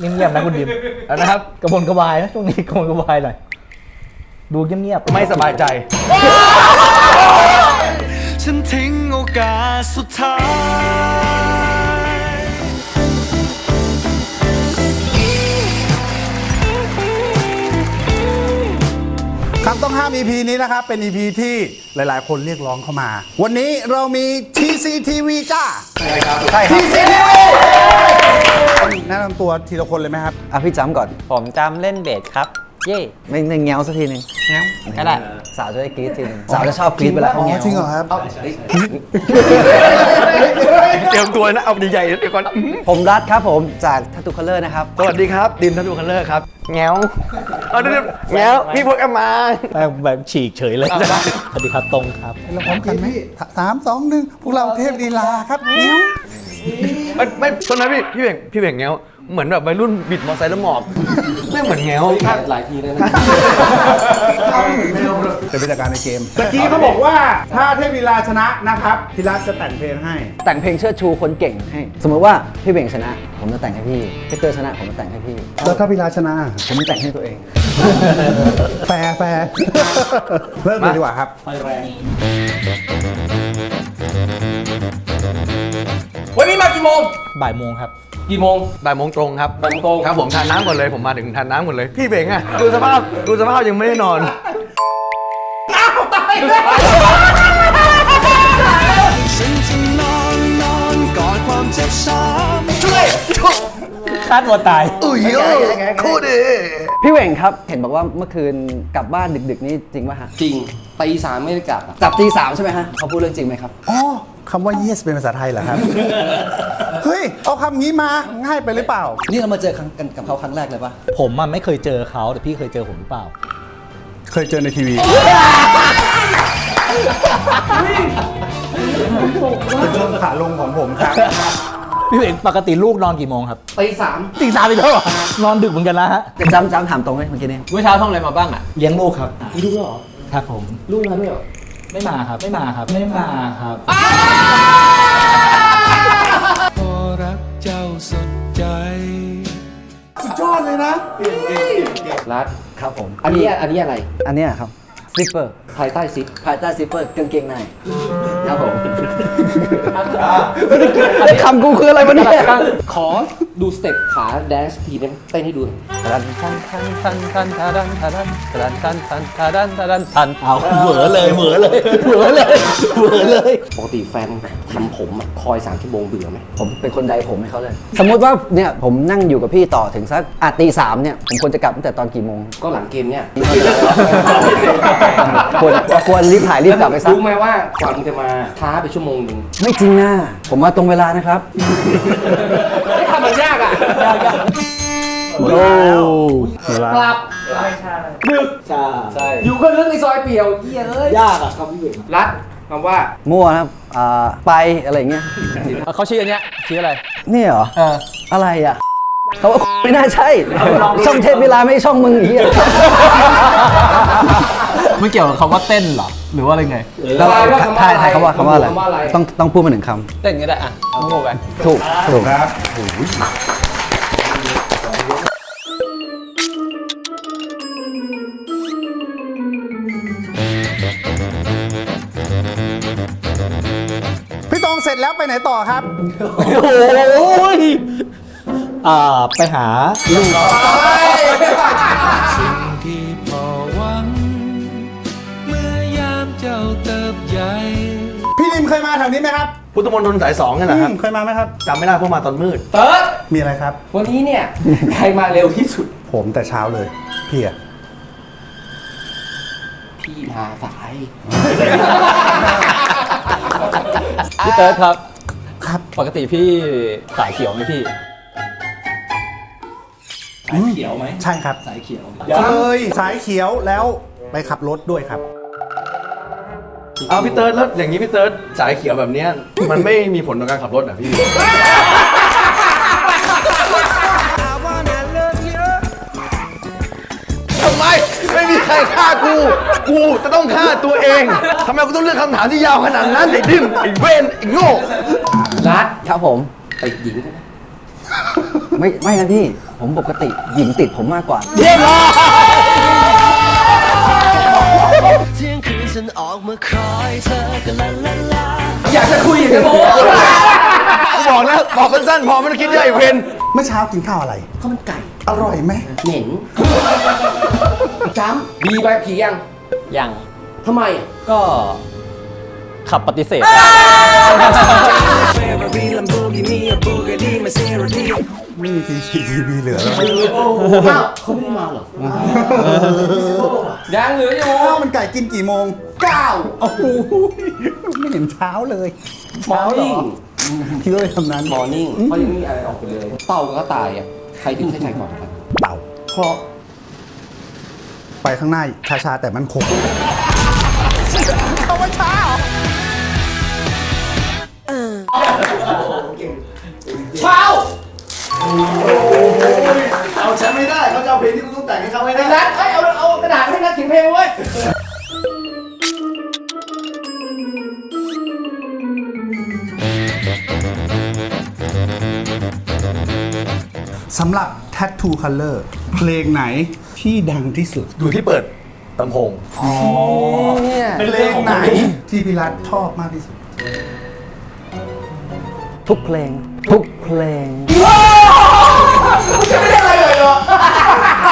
เงียบๆนะคุณดิมแล้วนะครับ กระวนกระวายนะช่วงนี้กระวนกระวายหน่อยดูเงียบๆไม่สบายใจ ฉันทิ้งโอกาสสุดท้าย คำต้องห้าม EP นี้นะครับ เป็น EP ที่หลายๆ คนเรียกร้องเข้ามา วันนี้เรามี TCTV จ้า ใช่ครับใช่ครับ TCTV แนะนำตัวทีละคนเลยไหมครับ อะพี่จำก่อนผมจำเล่นเบสครับ เย่ไม่ไม่เงี้ยวสักทีหนึงงั้นก็ได้สาวจะได้กรี๊ดทีหนึงสาวจะชอบกรี๊ดเวลาเขาอ๋อเงี้ยวจริงเหรอครับ เตรียมตัวนะเอาใหญ่ๆเดี๋ยวก่อนผมรัฐครับผมจากทัตตูคัลเลอร์นะครับ สวัสดีครับ ดิมทัตูคัลเลอร์ครับแง้วเอาเดี๋ยวๆแง้วพี่พวกแอมมาแบบแบบฉีกเฉยเลย สวัสดีครับตรงครับ เราพร้อมกันไหมสามสองหนึ่งพวกเราเทพลีลาครับเนี้ยว ไม่ไม่ตอนนั้นพี่พี่เบ่งพี่เบ่งแง้วเหมือนแบบวัยรุ่นบิดมอเตอร์ไซค์แล้วหมอบไม่งเหมือนแง้วหลายทีแล้วนะเป็นไปจากการในเกมตะกี้เขาบอกว่าถ้าเทพลีลาชนะนะครับพิรัตจะแต่งเพลงให้ แต่งเพลงเชิดชูคนเก่งให้ สมมติว่าพี่เบ่งชนะ ผมจะแต่งให้พี่พี่เตอร์ชนะ ผมจะแต่งให้พี่ แล้วถ้าพิรัตชนะ ผมจะแต่งให้ตัวเอง แฟร์แฟร์เริ่มเลยดีกว่าครับวัน บ่ายโมงครับ กี่โมง บ่ายโมงตรงครับบ่ายโมงตรง ครับผมทานน้ำก่อนเลยผมมาถึงทานน้ำก่อนเลย พี่เบ่งอะดูสภาพดูสภาพยังไม่ได้นอน ฉันจะนอนนอนกอดความเจ็บช้ำคาดว่าตาย อุ้ยโคตรดีพี่เบ่งครับ เห็นบอกว่าเมื่อคืนกลับบ้านดึกๆนี่จริงป่ะฮะจริงตีสามไม่ได้กลับอะกลับตีสามใช่ไหมฮะเขาพูดเรื่องจริงไหมครับ อ๋อคำว่า yes เป็นภาษาไทยเหรอครับ เฮ้ย เอาคำนี้มาง่ายไปหรือเปล่า นี่เรามาเจอกันกับเขาครั้งแรกเลยป่ะผมมันไม่เคยเจอเขาแต่พี่เคยเจอผมหรือเปล่า เคยเจอในทีวี เป็นช่วงขาลงของผมครับ พี่เอกปกติลูกนอนกี่โมงครับตีสามตีสามอีกแล้วเหรอนอนดึกเหมือนกันนะฮะจำจำถามตรงเลยเมื่อกี้นี้เมื่อเช้าท่องอะไรมาบ้างอะเลี้ยงลูกครับมีลูกแล้วเหรอครับผมลูกมาด้วยเหรอไม่มาครับไม่มาครับไม่มาครับ รัดครับผม อันนี้อันนี้อะไร อันเนี้ยครับ ซิปเปอร์ภายใต้ซิปภายใต้ซิปเปอร์กางเกงในครับผมอันคำกูคืออะไรวะเนี่ยขอดูสเต็ปขาแดนซ์ทีนึงเต้นให้ดูหน่อยทันทันทันทันทันทันทันทันทันทันทันทันทันทันทันเอาเหวอเลยเหวอเลยเหวอเลยเหวอเลยปกติแฟนทำผมอะคอยสามชั่วโมงเบื่อไหมผมเป็นคนใดผมให้เขาเลย สมมุติว่าเนี่ยผมนั่งอยู่กับพี่ต่อถึงสักอาตีสามเนี่ยผมควรจะกลับตั้งแต่ตอนกี่โมงก็หลังเกมเนี่ยควรควรรีบถ่ายรีบกลับไปซะรู้ไหมว่ากว่ามึงจะมาช้าไปชั่วโมงหนึ่งไม่จริงนะผมมาตรงเวลานะครับ ไม่ทำมันยากอะโอ้กลับดึกใช่ใช่อยู่ก็เรื่องในซอยเปี่ยวเยี่ยเอ้ยยากอะครับพี่เอกรัดคำว่ามั่วนะครับอ่าไปอะไรอย่างเงี้ยเขาชื่ออันเนี้ยชื่ออะไร นี่เหรอเอออะไรอะ เขาว่าไม่น่าใช่ ช่องเทพเวลาไม่ใช่ช่องมึงอีกอะไม่เกี่ยวกับคำว่าเต้นเหรอ หรือว่าอะไรไง แล้วทายว่าคำว่าถ่ายอะไรถ่ายคำว่าคำว่าอะไรคำว่าอะไร ต้องต้องพูดมาหนึ่งคเต้นก็ได้อะโง่ไปำถูกถูกครับพี่ตองเสร็จแล้วไปไหนต่อครับ โอ้ย อ่าไปหาลูกสิ่งที่พอหวัง เมื่อยามเจ้าเติบใหญ่พี่ดิมเคยมาแถวนี้ไหมครับพุทธมณฑลสายสองนี่แหละครับอืมเคยมาไหมครับ จำไม่ได้เพราะมาตอนมืด เติร์ดมีอะไรครับ วันนี้เนี่ย ใครมาเร็วที่สุด ผมแต่เช้าเลยพี่อะพี่มาสาย พี่เติร์ดครับ ครับ ปกติพี่สายเขียวไหมพี่ สายเขียวไหมใช่ครับ สายเขียวเคยสายเขียวแล้วไปขับรถด้วยครับ เอาพี่เติร์ดแล้วอย่างนี้พี่เติร์ดสายเขียวแบบเนี้ยมันไม่มีผลต่อการขับรถอะพี่ ทำไมไม่มีใครฆ่ากู กูจะต้องฆ่าตัวเองทำไมกูต้องเลือกคำถามที่ยาวขนาดนั้นไอ้ดิ้นไอ้เวนไอ้โง่ รัดครับผมไปหญิงใช่ ไหมไม่ไม่นะพี่ ผมปกติหญิงติดผมมากกว่าอยากจะคุยอย่างนี้โมกูบอกแล้วบอกสั้นๆพอไม่ต้องคิดเยอะไอ้เวนเมื่อเช้ากินข้าวอะไร ข้าวมันไก่ อร่อยไหมเหม็นจ้ำบีใบผียังยังทำไมอะก็ ขับปฏิเสธไม่มีทีชีทีวีเหลือแล้วอ้าวเขาไม่ได้มาเหรอยังเหลืออยู่ข้าวมันไก่กินกี่โมงเก้าโอ้โหไม่เห็นเช้าเลยมอร์นิ่งคิดว่าทำนั้นมอร์นิ่งเพราะยังไม่มีอะไรออกไปเลย เต่ากับกระต่ายอะใครถึงให้ใครก่อนครับเต่าเพราะไปข้างหน้าช้าๆแต่มันคง ให้เขาไม่ได้นัดเอ้ยเอาเอากระดาษให้นัดเขียนเพลงเว้ยสำหรับ Tattoo Color เพลงไหนที่ดังที่สุด ดูที่เปิดลำโพงเนี่ยเพลงไหน ที่พี่รัฐชอบมากที่สุด ทุกเพลง ทุกเพลง จะไม่ได้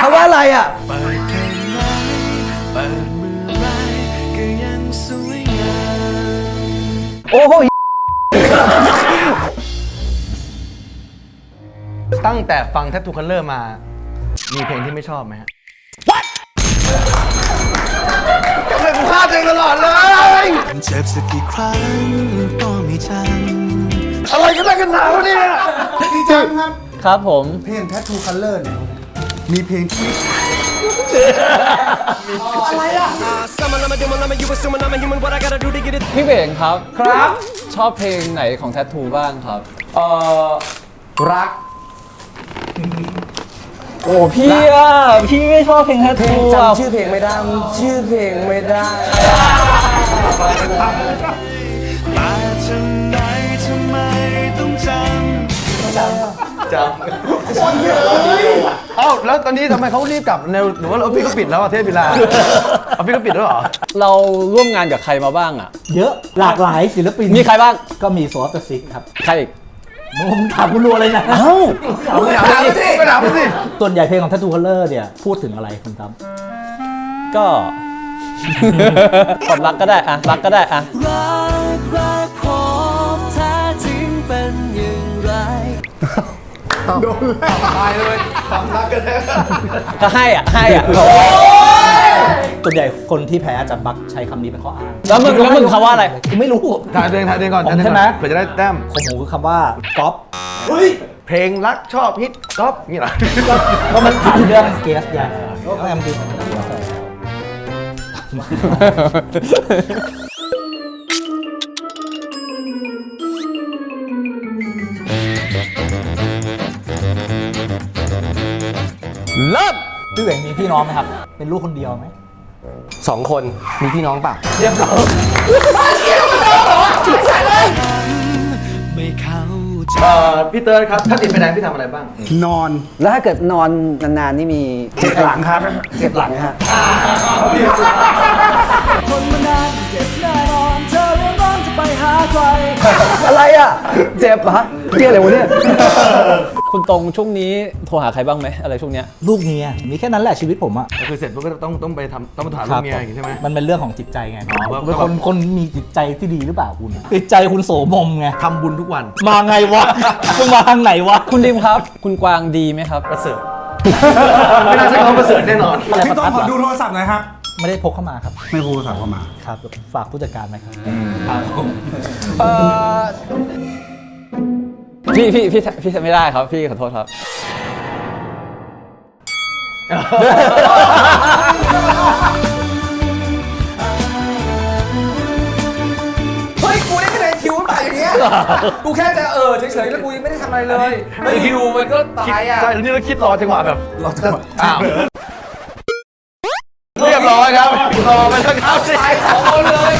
เพราะว่าอะไรอะเปิดเพลงไหนเปิดเมื่อไรก็ยังสวยงามโอ้โหตั้งแต่ฟัง Tattoo Color มา มีเพลงที่ไม่ชอบไหมฮะ What ทำไมกูพลาดเองตลอดเลย เจ็บสักกี่ครั้งก็ไม่จำอะไรกันได้กันหนาวะเนี่ย พี่จังครับ ครับผม เพลง Tattoo Color เนี่ย มีเพลงที่พี่เบงครับ ครับ ชอบเพลงไหนของแท t ทูบ้างครับ เอ่อ รัก โอ้พี่อะ พี่ไม่ชอบเพลงแท t ทูอะจำชื่อเพลงไม่ได้ชื่อเพลงไม่ได้ แต่ำเอ้าแล้วตอนนี้ทำไมเขารีบกลับเร็วหรือว่าเราพี่ก็ปิดแล้วอะเทพพิลาเอาพี่ก็ปิดแล้วเหรอ เราร่วมงานกับใครมาบ้างอะ เยอะหลากหลายศิลปินมีใครบ้าง ก็มีโซฟต์ซิกครับใครอีก ผมถามคุณรัวเลยนะ เอ้าเอาไปถามสิไปถามสิส่วนใหญ่เพลงของ Tattoo Color เนี่ย พูดถึงอะไรคุณครับก็ความรักก็ได้อะรักก็ได้อะ รักรั ก็ให้อะให้อะส่วนใหญ่คนที่แพ้จะบักใช้คำนี้เป็นข้ออ้างแล้วมึงแล้วมึงคำว่าอะไรไม่รู้ถ่ายตัวเองถ่ายตัวเองก่อนผมถ่ายตัวเองใช่ไหมก่อนเผื่อจะได้แต้มของผมคือคำว่าก๊อปเพลงรักชอบฮิตก๊อปนี่เหรอก็มันถามเรื่องเกสยาก็แอมดิ พี่เหวงมีพี่น้องไหมครับ เป็นลูกคนเดียวไหมสองคนมีพี่น้องเปล่าไม่เข้าใจเอ่อพี่เติร์ดครับ ถ้าติดไฟแดงพี่ทำอะไรบ้าง นอนแล้วถ้าเกิดนอนนานๆ นี่มีเจ็บหลังครับ เจ็บหลังไหม ฮะอะไรอะ เจ็บเหรอเกี่ยอะไรวะเนี่ยคุณตรงช่วงนี้โทรหาใครบ้างไหมอะไรช่วงเนี้ย ลูกเมียมีแค่นั้นแหละชีวิตผมอะก็คือเสร็จปุ๊บก็ต้องต้องไปทำต้องไปถามลูกเมียอย่างงี้ใช่ไหม มันเป็นเรื่องของจิตใจไงอ๋อว่าเป็นคนคนมีจิตใจที่ดีหรือเปล่าคุณอะจิตใจคุณโสมมไง ทำบุญทุกวันมาไงวะคุณมาทางไหนวะ คุณดิมครับ คุณกวางดีไหมครับ ประเสริฐ ไม่น่าใช่เขาประเสริฐแน่นอน พี่ต้องขอดูโทรศัพท์หน่อยครับ ไม่ได้พกเข้ามาครับ ไม่พูดโทรศัพท์เข้ามาครับ ฝากผู้จัดการไหมครับพี่พี่พี่พี่ไม่ได้ครับ พี่ขอโทษครับ เฮ้ย กูได้คะแนนคิวตั้งแต่อย่างเงี้ย กูแค่จะเออเฉยๆแล้วกูยังไม่ได้ทำอะไรเลยไม่คิวมันก็ตายอะ ใช่แล้วนี่เราคิดรอจังหวะแบบ เราจะอ้าว รับรอไปแล้วครับตายสองคนเลย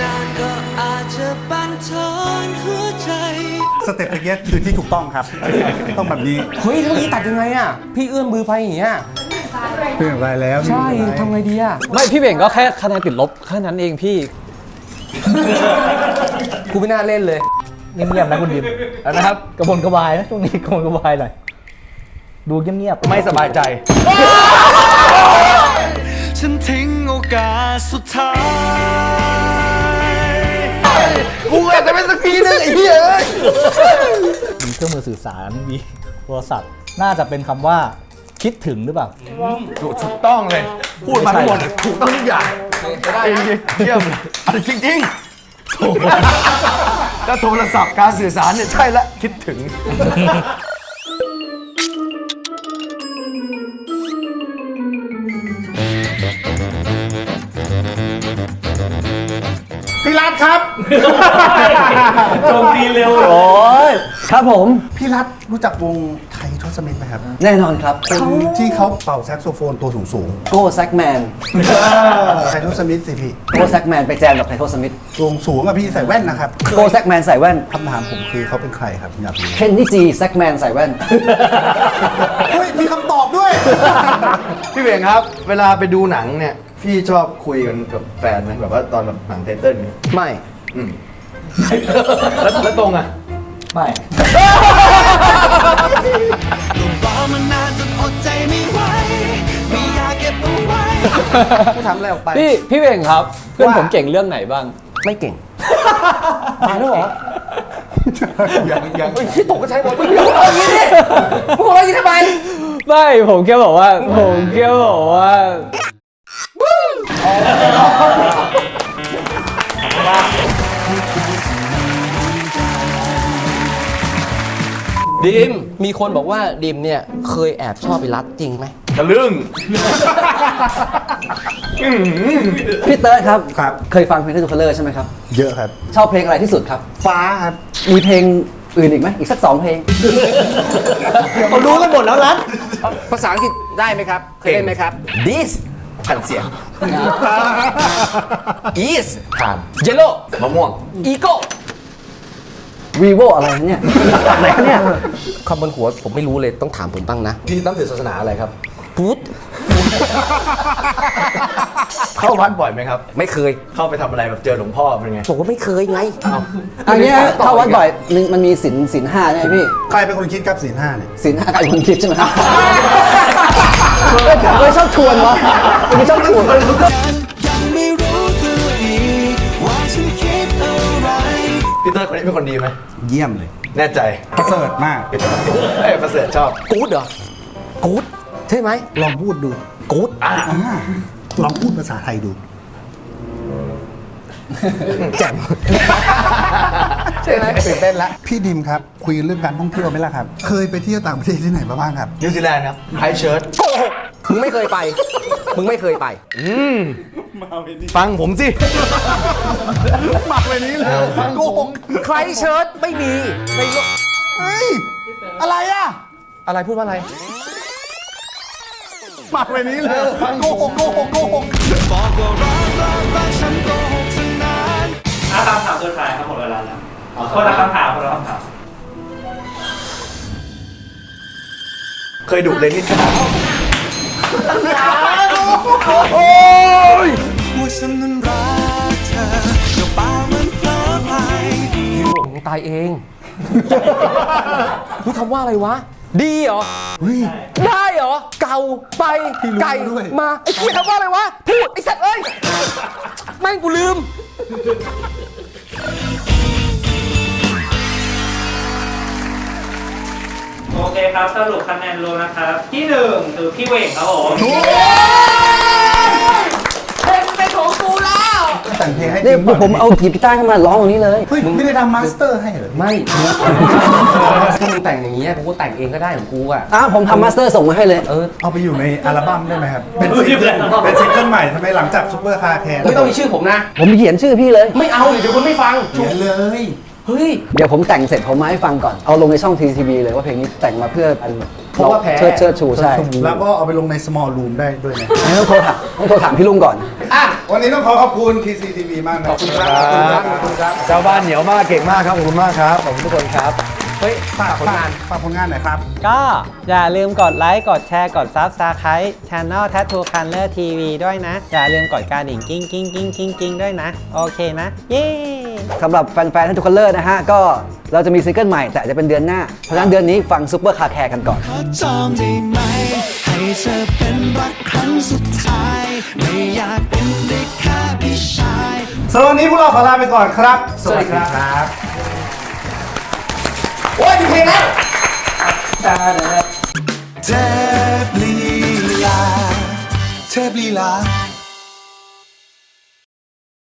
นานก็อาจจะบันทอนหัวใจสเต็ปตะเกียคือที่ถูกต้องครับ ต้องแบบนี้เฮ้ยแล้วเมื่อกี้ตัดยังไงอะ พี่เอื้อมมือไปอย่างเงี้ยเปลี่ยนไปแล้วใช่ทำไงดีอะไม่พี่เบ่งก็แค่คะแนนติดลบแค่นั้นเองพี่กูไม่น่าเล่นเลยเงียบๆนะคุณดิมนะครับกระบนกระวายนะช่วงนี้กระบนกระวายหน่อยดูเงียบๆไม่สบายใจ ฉันทิ้งโอกาสสุดท้ายกูอาจจะเป็นสักทีนึงไอ้เหี้ยเอ้ยมีเครื่องมือสื่อสารมีโทรศัพท์ น่าจะเป็นคำว่า คิดถึงหรือเปล่า ถูกต้องเลย พูดมาทั้งหมดถูกต้องทุกอย่างไอ้เยี่ยมอันจริงๆโถ่ถ้าโทรศัพท์การสื่อสารเนี่ยใช่ละคิดถึง ครับโจมตีเร็วโอ้ยครับผม พี่รัฐรู้จักวงไททศมิตรไหมครับ แน่นอนครับ เป็นที่เขาเป่าแซกโซโฟนตัวสูงสูงโก้แซกแมนไททศมิตรสิพี่โก้แซกแมนไปแจมกับไทโทสมิธสูงสูงอะพี่ใส่แว่นนะครับโก้แซกแมนใส่แว่นคำถามผมคือเขาเป็นใครครับผมอยากรู้เคนนี่จีแซกแมนใส่แว่นเฮ้ยมีคำตอบด้วย พี่เบ่งครับ เวลาไปดูหนังเนี่ย พี่ชอบคุยกันกับแฟนไหมแบบว่าตอนแบบหนังเทเตอร์เนี่ยไม่ อืมแล้วแล้วตรงอะ ไม่รอมานานจนอดใจไม่ไหวไม่อยากเก็บเอาไว้ กูทำอะไรออกไป พี่พี่เบ่งครับเพื่อนผมเก่งเรื่องไหนบ้าง ไม่เก่งตายแล้วเหรอยังยังเฮ้ยที่ตกก็ใช้หมดมึงอย่าพูดอย่างนี้ดิมึงหัวเราะอย่างนี้ทำไม ไม่ผมแค่บอกว่า ผมแค่บอกว่า ดิม มีคนบอกว่าดิมเนี่ยเคยแอบชอบไปรัดจริงไหมทะลึ่งพี่เติร์ดครับ ครับ เคยฟังเพลงที่ทูคัลเลอร์ใช่ไหมครับ เยอะครับ ชอบเพลงอะไรที่สุดครับ ฟ้าครับ มีเพลงอื่นอีกไหมอีกสักสองเพลงเขารู้กันหมดแล้วรัฐภาษาอังกฤษได้ไหมครับ เคยเล่นไหมครับ this แผ่นเสียง is ผ่าน yellow มะม่วง ego vivo อะไรเนี่ยไหนเนี่ยคำบนหัวผมไม่รู้เลยต้องถามผมบ้างนะ พี่นับถือศาสนาอะไรครับ พุทธเข้าวัดบ่อยไหมครับ ไม่เคย เข้าไปทำอะไรแบบเจอหลวงพ่อเป็นไงบอกว่าไม่เคยไง อันเนี้ยถ้าวัดบ่อยมันมันมีสินสินห้าใช่ไหมพี่ ใครเป็นคนคิดครับศีลห้าเนี่ย สินห้ากับคนคิดใช่ไหมครับ เฮ้ยชอบทวนวะไม่ชอบทวนยังไม่รู้ตัวอีกว่าฉันคิดอะไรพี่เตอร์คนนี้เป็นคนดีไหมเยี่ยมเลย แน่ใจประเสริฐมากเอ้ยประเสริฐชอบ กู๊ดเหรอ กู๊ดใช่ไหมลองพูดดู กู๊ดอะอ่าลองพูดภาษาไทยดูแจ่มใช่ไหมตื่นเต้นละพี่ดิมครับ คุยเรื่องการท่องเที่ยวไหมล่ะครับ เคยไปเที่ยวต่างประเทศที่ไหนมาบ้างครับนิวซีแลนด์ครับไฮเชิร์ตโกหก มึงไม่เคยไป มึงไม่เคยไปฟังผมสิ มาไปนี้เลยโกหกใครเชิร์ตไม่มีในโลกเฮ้ยอะไรอะ อะไรพูดว่าอะไร มาไปนี้เลยโกหกโกหกโกหกบอกว่ารักรักรักฉันโกหกตั้งนานอะคำถามสุดท้ายครับหมดเวลาแล้วคนละคำถามคนละคำถามเคยดุเลยนิด ขนาดว่าฉันนั้นรักเธอก็เปล่ามันเพลอไปมึงตายเองรู้คำว่าอะไรวะ ดีเหรอ ได้เหรอ เก่าไปไก่มา ไอ้เหี้ยคำว่าอะไรวะ พูดไอ้สัตว์เอ้ยแม่งกูลืม คครับสรุปคะแนนรวมนะครับ ที่หนึ่งคือพี่เวงครับผมแต่งเพลงให้จนี่ริงป่ะผมเอาหยิบกีตาร์ขึ้นมาร้องตรงนี้เลย เฮ้ยไม่ได้ทำมาสเตอร์ให้เหรอไม่ถ้ามึงแต่งอย่างเงี้ยกูก็แต่งเองก็ได้ของกูอะอ้าวผมทำมาสเตอร์ส่งมาให้เลย เออ เอาไปอยู่ในอัลบั้มได้ไหมครับ เป็นซิงเกิลเป็นซิงเกิลใหม่ทำไมหลังจากซุปเปอร์คาร์แคร์ไม่ต้องมีชื่อผมนะ ผมเขียนชื่อพี่เลย ไม่เอาเดี๋ยวคนไม่ฟังเขียนเลย เฮ้ย เดี๋ยวผมแต่งเสร็จผมมาให้ฟังก่อน เอาลงในช่องทีทีวีเลยว่าเพลงนี้แต่งมาเพื่ออันเพราะว่าแพ้ เชิดเชิดชูใช่แล้วก็เอาไปลงใน small room ได้ด้วยนะงั้นต้องโทรถามต้องโทรถามพี่ลุงก่อน อะ วันนี้ต้องขอขอบคุณ TCTV มากนะขอบคุณครับขอบคุณครับเจ้าบ้านเหนียวมากเก่งมากครับ ขอบคุณมากครับ ขอบคุณทุกคนครับ เฮ้ย ฝากผลงานฝากผลงานหน่อยครับ ก็อย่าลืมกดไลค์ กดแชร์ กด Subscribe Channel Tattoo Color TV ด้วยนะ อย่าลืมกดกระดิ่งกิ้งกิ้งกิ้งกิ้งกิ้งด้วยนะ โอเคนะ เย้ สำหรับแฟนๆท่านทุกคนเลอร์นะฮะ ก็เราจะมีซิงเกิลใหม่แต่อาจจะเป็นเดือนหน้า เพราะฉะนั้นเดือนนี้ฟังซุปเปอร์คาร์แคร์กันก่อน ขอจองได้ไหม ให้เธอเป็นรักครั้งสุดท้าย ไม่อยากเป็นได้แค่พี่ชาย สำหรับวันนี้พวกเราขอลาไปก่อนครับ สวัสดีครับโอ้ยมีเพลงแล้ว เทพลีลา เทพลีลา